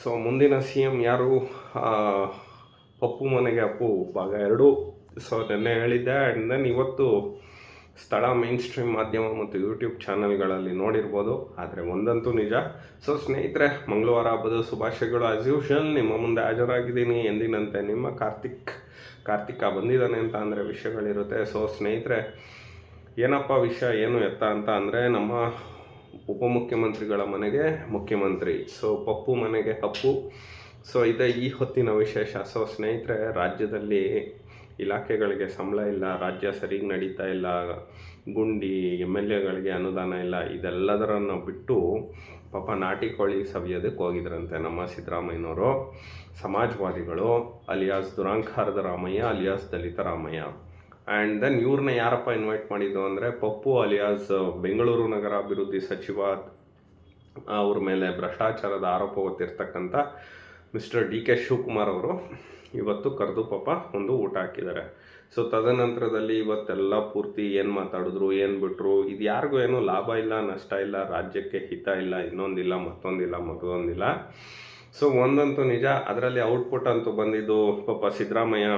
So ಮುಂದಿನ C M ಯಾರು? ಪಪ್ಪು ಮನೆಗೆ ಅಪ್ಪು. ಭಾಗ ಎರಡು. ಸೊ ನಿನ್ನೆ ಹೇಳಿದ್ದೆ ಆ್ಯಂಡ್ ದೆನ್ ಇವತ್ತು ಸ್ಥಳ ಮೇನ್ ಸ್ಟ್ರೀಮ್ ಮಾಧ್ಯಮ ಮತ್ತು ಯೂಟ್ಯೂಬ್ ಚಾನಲ್ಗಳಲ್ಲಿ ನೋಡಿರ್ಬೋದು. ಆದರೆ ಒಂದಂತೂ ನಿಜ. ಸೊ ಸ್ನೇಹಿತರೆ, ಮಂಗಳವಾರ ಹಬ್ಬದ ಶುಭಾಶಯಗಳು. ಆಸ್ ಯೂಶಲ್ ನಿಮ್ಮ ಮುಂದೆ ಹಾಜರಾಗಿದ್ದೀನಿ. ಎಂದಿನಂತೆ ನಿಮ್ಮ ಕಾರ್ತಿಕ್, ಕಾರ್ತಿಕ ಬಂದಿದ್ದಾನೆ ಅಂತ ಅಂದರೆ ವಿಷಯಗಳಿರುತ್ತೆ. ಸೊ ಸ್ನೇಹಿತರೆ, ಏನಪ್ಪ ವಿಷಯ, ಏನು ಎತ್ತ ಅಂತ ಅಂದರೆ ನಮ್ಮ ಉಪಮುಖ್ಯಮಂತ್ರಿಗಳ ಮನೆಗೆ ಮುಖ್ಯಮಂತ್ರಿ. ಸೊ ಪಪ್ಪು ಮನೆಗೆ ಅಪ್ಪು ಸೊ ಇದೆ ಈ ಹೊತ್ತಿನ ವಿಶೇಷ. ಸೊ ಸ್ನೇಹಿತರೆ, ರಾಜ್ಯದಲ್ಲಿ ಇಲಾಖೆಗಳಿಗೆ ಸಂಬಳ ಇಲ್ಲ, ರಾಜ್ಯ ಸರಿಗೆ ನಡೀತಾ ಇಲ್ಲ, ಗುಂಡಿ, ಎಂ ಎಲ್ ಎಗಳಿಗೆ ಅನುದಾನ ಇಲ್ಲ, ಇದೆಲ್ಲದರನ್ನು ಬಿಟ್ಟು ಪಾಪ ನಾಟಿ ಕೋಳಿ ಸವಿಯೋದಕ್ಕೆ ಹೋಗಿದ್ರಂತೆ ನಮ್ಮ ಸಿದ್ದರಾಮಯ್ಯನವರು. ಸಮಾಜವಾದಿಗಳು, ಅಲಿಯಾಸ್ ದುರಾಂಕಾರದ Ramaiah, alias Dalit Ramaiah. And then ಇವ್ರನ್ನ ಯಾರಪ್ಪ ಇನ್ವೈಟ್ ಮಾಡಿದ್ದು ಅಂದರೆ ಪಪ್ಪು ಅಲಿಯಾಸ್ ಬೆಂಗಳೂರು ನಗರ ಅಭಿವೃದ್ಧಿ ಸಚಿವ ಅವ್ರ ಮೇಲೆ ಭ್ರಷ್ಟಾಚಾರದ ಆರೋಪ ಹೊತ್ತಿರ್ತಕ್ಕಂಥ ಮಿಸ್ಟರ್ ಡಿ ಕೆ ಶಿವಕುಮಾರ್ ಅವರು ಇವತ್ತು ಕರೆದು ಪಾಪ ಒಂದು ಊಟ ಹಾಕಿದ್ದಾರೆ. ಸೊ ತದನಂತರದಲ್ಲಿ ಇವತ್ತೆಲ್ಲ ಪೂರ್ತಿ ಏನು ಮಾತಾಡಿದ್ರು, ಏನು ಬಿಟ್ಟರು ಇದು ಯಾರಿಗೂ ಏನೂ ಲಾಭ ಇಲ್ಲ, ನಷ್ಟ ಇಲ್ಲ, ರಾಜ್ಯಕ್ಕೆ ಹಿತ ಇಲ್ಲ, ಇನ್ನೊಂದಿಲ್ಲ, ಮತ್ತೊಂದಿಲ್ಲ ಮತ್ತೊಂದಿಲ್ಲ. ಸೊ ಒಂದಂತೂ ನಿಜ, ಅದರಲ್ಲಿ ಔಟ್ಪುಟ್ ಅಂತೂ ಬಂದಿದ್ದು ಪಾಪ ಸಿದ್ದರಾಮಯ್ಯ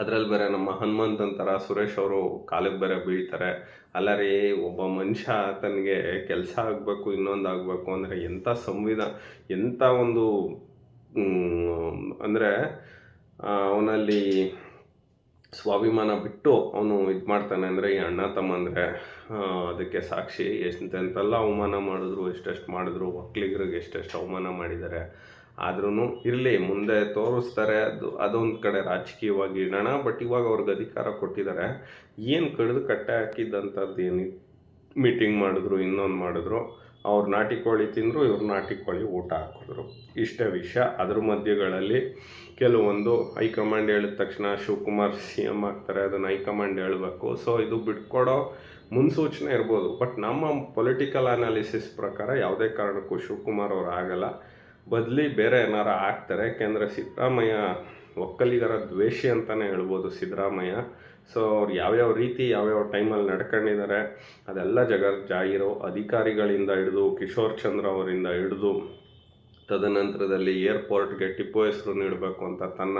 ಅದರಲ್ಲಿ ಬೇರೆ ನಮ್ಮ ಹನುಮಂತ್ ಅಂತಾರ ಸುರೇಶ್ ಅವರು ಕಾಲಿಗೆ ಬೇರೆ ಬೀಳ್ತಾರೆ. ಅಲ್ಲ ರೀ ಒಬ್ಬ ಮನುಷ್ಯ ತನಗೆ ಕೆಲಸ ಆಗಬೇಕು, ಇನ್ನೊಂದು ಆಗಬೇಕು ಅಂದರೆ ಎಂಥ ಸಂವಿಧಾನ ಎಂಥ ಒಂದು ಅಂದರೆ ಅವನಲ್ಲಿ ಸ್ವಾಭಿಮಾನ ಬಿಟ್ಟು ಅವನು ಇದು ಮಾಡ್ತಾನೆ ಅಂದರೆ ಈ ಅಣ್ಣ ತಮ್ಮ ಅಂದರೆ ಅದಕ್ಕೆ ಸಾಕ್ಷಿ ಎಷ್ಟೆಂತೆಲ್ಲ ಅವಮಾನ ಮಾಡಿದ್ರು, ಎಷ್ಟೆಷ್ಟು ಮಾಡಿದ್ರು ಒಕ್ಕಲಿಗರಿಗೆ ಎಷ್ಟೆಷ್ಟು ಅವಮಾನ ಮಾಡಿದ್ದಾರೆ. ಆದ್ರೂ ಇರಲಿ, ಮುಂದೆ ತೋರಿಸ್ತಾರೆ, ಅದು, ಅದೊಂದು ಕಡೆ ರಾಜಕೀಯವಾಗಿ ಇಡೋಣ ಬಟ್ ಇವಾಗ ಅವ್ರಿಗೆ ಅಧಿಕಾರ ಕೊಟ್ಟಿದ್ದಾರೆ ಏನು ಕಡಿದು ಕಟ್ಟೆ ಹಾಕಿದ್ದಂಥದ್ದು ಏನು ಮೀಟಿಂಗ್ ಮಾಡಿದ್ರು, ಇನ್ನೊಂದು ಮಾಡಿದ್ರು, ಅವ್ರು ನಾಟಿ ಕೋಳಿ ತಿಂದರು, ಇವ್ರು ನಾಟಿ ಕೋಳಿ ಊಟ ಹಾಕಿದ್ರು. ಇಷ್ಟೇ ವಿಷಯ. ಅದ್ರ ಮಧ್ಯಗಳಲ್ಲಿ ಕೆಲವೊಂದು ಹೈಕಮಾಂಡ್ ಹೇಳಿದ ತಕ್ಷಣ ಶಿವಕುಮಾರ್ ಸಿ ಎಂ ಆಗ್ತಾರೆ, ಅದನ್ನು ಹೈಕಮಾಂಡ್ ಹೇಳಬೇಕು. ಸೊ ಇದು ಬಿಟ್ಕೊಡೋ ಮುನ್ಸೂಚನೆ ಇರ್ಬೋದು. ಬಟ್ ನಮ್ಮ ಪೊಲಿಟಿಕಲ್ ಅನಾಲಿಸಿಸ್ ಪ್ರಕಾರ ಯಾವುದೇ ಕಾರಣಕ್ಕೂ ಶಿವಕುಮಾರ್ ಅವರು ಆಗಲ್ಲ. ಬದಲಿ ಬೇರೆ ಏನಾರ ಆಗ್ತಾರೆ. ಯಾಕೆಂದರೆ ಸಿದ್ದರಾಮಯ್ಯ ಒಕ್ಕಲಿಗರ ದ್ವೇಷಿ ಅಂತಲೇ ಹೇಳ್ಬೋದು ಸಿದ್ದರಾಮಯ್ಯ. ಸೊ ಅವ್ರು ಯಾವ್ಯಾವ ರೀತಿ ಯಾವ್ಯಾವ ಟೈಮಲ್ಲಿ ನಡ್ಕೊಂಡಿದ್ದಾರೆ, ಅದೆಲ್ಲ ಜಗತ್ ಜಾಹಿರು ಅಧಿಕಾರಿಗಳಿಂದ ಹಿಡಿದು, ಕಿಶೋರ್ ಚಂದ್ರ ಅವರಿಂದ ಹಿಡಿದು, ತದನಂತರದಲ್ಲಿ ಏರ್ಪೋರ್ಟ್ಗೆ ಟಿಪ್ಪು ಹೆಸರು ನೀಡಬೇಕು ಅಂತ ತನ್ನ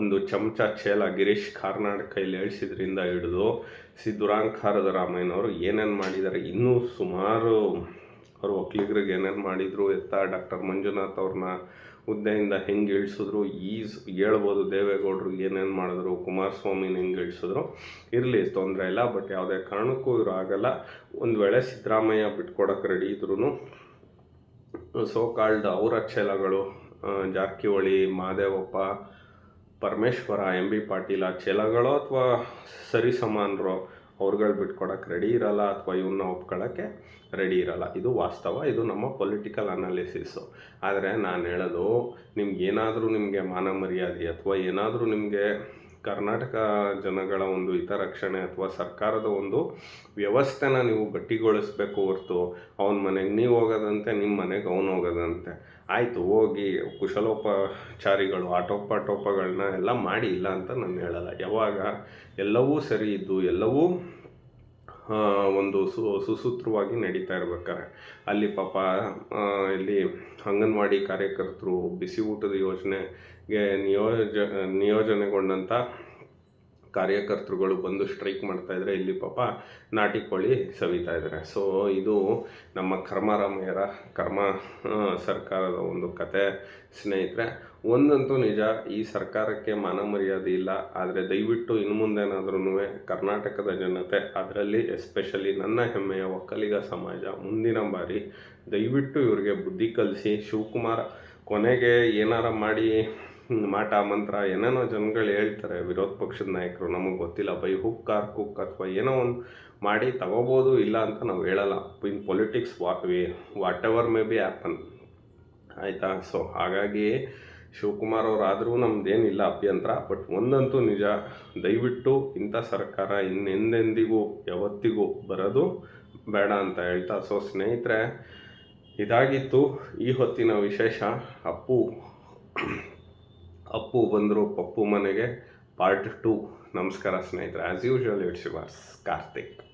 ಒಂದು ಚಮಚ ಚೇಲ ಗಿರೀಶ್ ಕಾರ್ನಾಡ್ ಕೈಲಿ ಇಳಿಸಿದ್ರಿಂದ ಹಿಡಿದು ಸಿದ್ದುರಾಂಕಾರದ ರಾಮಯ್ಯನವರು ಏನೇನು ಮಾಡಿದ್ದಾರೆ, ಇನ್ನೂ ಸುಮಾರು ಅವರು ಒಕ್ಕಲಿಗರಿಗೆ ಏನೇನು ಮಾಡಿದರು, ಎತ್ತ, ಡಾಕ್ಟರ್ ಮಂಜುನಾಥ್ ಅವ್ರನ್ನ ಹುದ್ದೆಯಿಂದ ಹೆಂಗೆ ಇಳಿಸಿದ್ರು ಈಸ್ ಹೇಳ್ಬೋದು ದೇವೇಗೌಡರು ಏನೇನು ಮಾಡಿದ್ರು, ಕುಮಾರಸ್ವಾಮಿನ ಹೆಂಗೆ ಇಳಿಸಿದ್ರು. ಇರಲಿ ತೊಂದರೆ ಇಲ್ಲ, ಬಟ್ ಯಾವುದೇ ಕಾರಣಕ್ಕೂ ಇವರು ಆಗಲ್ಲ. ಒಂದು ವೇಳೆ ಸಿದ್ದರಾಮಯ್ಯ ಬಿಟ್ಕೊಡಕ್ಕೆ ರೆಡಿ ಇದ್ರೂ ಸೋ ಕಾಲ್ಡ್ ಅವರ ಚೇಲಗಳು ಜಾರಕಿಹೊಳಿ ಮಹದೇವಪ್ಪ ಪರಮೇಶ್ವರ, ಎಂ ಬಿ ಪಾಟೀಲ ಚೇಲಗಳೋ ಅಥವಾ ಸರಿಸಮಾನರೋ ಅವ್ರುಗಳು ಬಿಟ್ಕೊಡಕ್ಕೆ ರೆಡಿ ಇರಲ್ಲ ಅಥವಾ ಇವನ್ನ ಒಪ್ಕೊಳ್ಳೋಕ್ಕೆ ರೆಡಿ ಇರಲ್ಲ. ಇದು ವಾಸ್ತವ, ಇದು ನಮ್ಮ ಪೊಲಿಟಿಕಲ್ ಅನಾಲಿಸಿಸು ಆದರೆ ನಾನು ಹೇಳೋದು ನಿಮ್ಗೆ ಏನಾದರೂ ನಿಮಗೆ ಮಾನ ಮರ್ಯಾದೆ ಅಥವಾ ಏನಾದರೂ ನಿಮಗೆ ಕರ್ನಾಟಕ ಜನಗಳ ಒಂದು ಹಿತರಕ್ಷಣೆ ಅಥವಾ ಸರ್ಕಾರದ ಒಂದು ವ್ಯವಸ್ಥೆನ ನೀವು ಗಟ್ಟಿಗೊಳಿಸ್ಬೇಕು ಹೊರತು ಅವನ ಮನೆಗೆ ನೀವು ಹೋಗೋದಂತೆ ನಿಮ್ಮ ಮನೆಗೆ ಅವನು ಹೋಗೋದಂತೆ. ಆಯಿತು, ಹೋಗಿ ಕುಶಲೋಪಚಾರಿಗಳು ಆಟೋಪಾಟೋಪಗಳನ್ನ ಎಲ್ಲ ಮಾಡಿ ಇಲ್ಲ ಅಂತ ನಾನು ಹೇಳಲ್ಲ. ಯಾವಾಗ ಎಲ್ಲವೂ ಸರಿ ಇದ್ದು, ಎಲ್ಲವೂ ಒಂದು ಸು, ಸುಸೂತ್ರವಾಗಿ ನಡೀತಾ ಇರ್ಬೇಕಾರೆ ಅಲ್ಲಿ ಪಾಪ ಇಲ್ಲಿ ಅಂಗನವಾಡಿ ಕಾರ್ಯಕರ್ತರು, ಬಿಸಿ ಊಟದ ಯೋಜನೆಗೆ ನಿಯೋಜ ನಿಯೋಜನೆಗೊಂಡಂಥ ಕಾರ್ಯಕರ್ತರುಗಳು ಬಂದು ಸ್ಟ್ರೈಕ್ ಮಾಡ್ತಾ ಇದ್ರೆ ಇಲ್ಲಿ ಪಾಪ ನಾಟಿ ಕೋಳಿ ಸವಿತಾ ಇದ್ದಾರೆ ಸೊ ಇದು ನಮ್ಮ ಕರ್ಮರಾಮಯ್ಯರ ಕರ್ಮ ಸರ್ಕಾರದ ಒಂದು ಕತೆ. ಸ್ನೇಹಿತರೆ, ಒಂದಂತೂ ನಿಜ, ಈ ಸರ್ಕಾರಕ್ಕೆ ಮಾನ ಮರ್ಯಾದೆ ಇಲ್ಲ. ಆದರೆ ದಯವಿಟ್ಟು ಇನ್ನು ಮುಂದೇನಾದ್ರೂ ಕರ್ನಾಟಕದ ಜನತೆ, ಅದರಲ್ಲಿ ಎಸ್ಪೆಷಲಿ ನನ್ನ ಹೆಮ್ಮೆಯ ಒಕ್ಕಲಿಗ ಸಮಾಜ ಮುಂದಿನ ಬಾರಿ ದಯವಿಟ್ಟು ಇವರಿಗೆ ಬುದ್ಧಿ ಕಲಿಸಿ ಶಿವಕುಮಾರ್ ಕೊನೆಗೆ ಏನಾರ ಮಾಡಿ ಮಾಟ ಮಂತ್ರ, ಏನೇನೋ ಜನಗಳು ಹೇಳ್ತಾರೆ, ವಿರೋಧ ಪಕ್ಷದ ನಾಯಕರು, ನಮಗೆ ಗೊತ್ತಿಲ್ಲ, ಬೈ ಹುಕ್ ಆರ್ ಕುಕ್ ಅಥವಾ ಏನೋ ಒಂದು ಮಾಡಿ ತಗೋಬೋದು, ಇಲ್ಲ ಅಂತ ನಾವು ಹೇಳಲ್ಲ. In politics, what we whatever maybe happen ಆಯಿತಾ? ಸೊ, ಹಾಗಾಗಿ ಶಿವಕುಮಾರ್ ಅವರಾದರೂ ನಮ್ದೇನಿಲ್ಲ ಅಭ್ಯಂತರ, ಬಟ್ ಒಂದಂತೂ ನಿಜ, ದಯವಿಟ್ಟು ಇಂಥ ಸರ್ಕಾರ ಇನ್ನೆಂದೆಂದಿಗೂ ಯಾವತ್ತಿಗೂ ಬರೋದು ಬೇಡ ಅಂತ ಹೇಳ್ತಾ. ಸೊ, ಸ್ನೇಹಿತರೆ, ಇದಾಗಿತ್ತು ಈ ಹೊತ್ತಿನ ವಿಶೇಷ. ಅಪ್ಪು. ಅಪ್ಪು ಬಂದರು ಪಪ್ಪು ಮನೆಗೆ ಪಾರ್ಟ್ ಟು ನಮಸ್ಕಾರ ಸ್ನೇಹಿತರೆ. As usual it's yours Karthik.